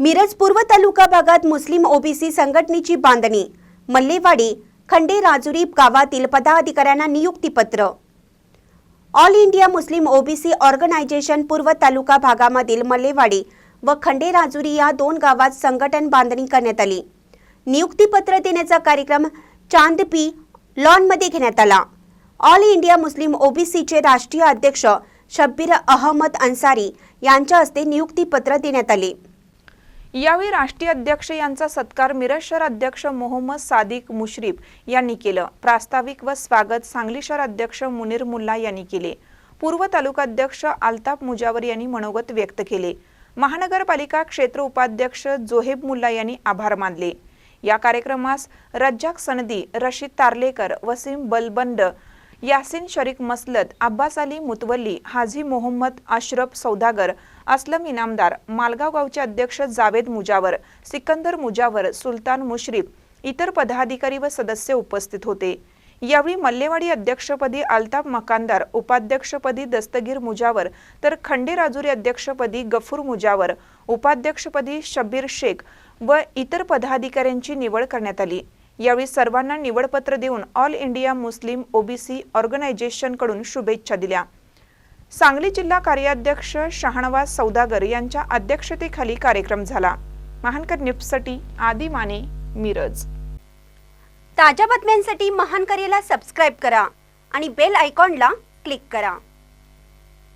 मिरज पूर्व तालुका भागात मुस्लिम ओबीसी संघटनेची बांधणी. मल्लेवाडी खंडे राजुरी गावातील पदाधिकाऱ्यांना नियुक्तीपत्र. All India Muslim OBC organisation पूर्व तालुका भागामधील मल्लेवाडी व खंडे राजुरी या दोन गावात संघटन बांधणी करण्यात आली. नियुक्तीपत्र देण्याचा कार्यक्रम चांदपी लॉनमध्ये घेण्यात आला. ऑल इंडिया मुस्लिम ओबीसीचे राष्ट्रीय अध्यक्ष शब्बीर अहमद अन्सारी यांच्या हस्ते नियुक्तीपत्र देण्यात आले. यावेळी राष्ट्रीय अध्यक्ष यांचा सत्कार मिरज शहर अध्यक्ष मोहम्मद सादिक मुश्रीफ यांनी केलं. प्रास्ताविक व स्वागत सांगली शहर अध्यक्ष मुनीर मुल्ला यांनी केले. पूर्व तालुकाध्यक्ष अल्ताफ मुजावर यांनी मनोगत व्यक्त केले. महानगरपालिका क्षेत्र उपाध्यक्ष जोहेब मुल्ला यांनी आभार मानले. या कार्यक्रमास रज्जाक सनदी रशीद तारलेकर वसीम बलबंड यासिन शरीक मसलत अब्बास अली मुतवल्ली हाजी मोहम्मद अशरफ सौदागर असलम इनामदार मालगाव गावचे अध्यक्ष जावेद मुजावर सिकंदर मुजावर सुलतान मुश्रीफ इतर पदाधिकारी व सदस्य उपस्थित होते. यावेळी मल्लेवाडी अध्यक्षपदी अल्ताफ मकानदार उपाध्यक्षपदी दस्तगीर मुजावर तर खंडे राजुरी अध्यक्षपदी गफूर मुजावर उपाध्यक्षपदी शब्बीर शेख व इतर पदाधिकाऱ्यांची निवड करण्यात आली. यावेळी सर्वांना निवडपत्र देऊन ऑल इंडिया मुस्लिम ओबीसी ऑर्गनायझेशनकडून शुभेच्छा दिल्या. सांगली जिल्हा कार्याध्यक्ष शहाणवाज सौदागर यांच्या अध्यक्षतेखाली कार्यक्रम झाला. महानकर न्यूजसाठी आदी माने मिरज. ताज्या बातम्यांसाठी महानकरेला सबस्क्राईब करा आणि बेल आयकॉनला क्लिक करा.